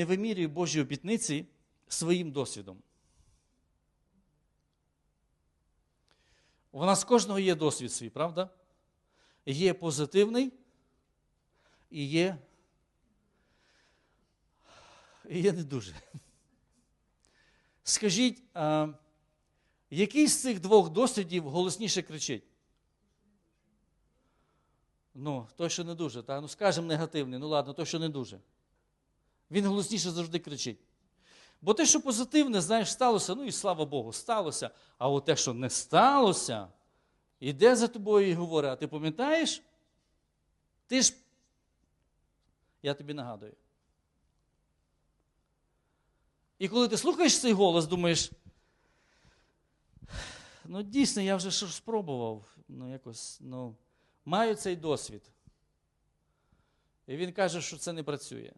не вимірює Божі обітниці своїм досвідом. У нас кожного є досвід свій, правда? Є позитивний і є, і є не дуже. Скажіть, а, який з цих двох досвідів голосніше кричить? Ну, той, що не дуже, та? ну скажемо негативний, ну ладно, той, що не дуже. Він голосніше завжди кричить. Бо те, що позитивне, знаєш, сталося, ну і слава Богу, сталося. А от те, що не сталося, іде за тобою і говорить, а ти пам'ятаєш? Ти ж, я тобі нагадую. І коли ти слухаєш цей голос, думаєш, ну дійсно, я вже щось спробував, ну якось, ну, маю цей досвід. І він каже, що це не працює.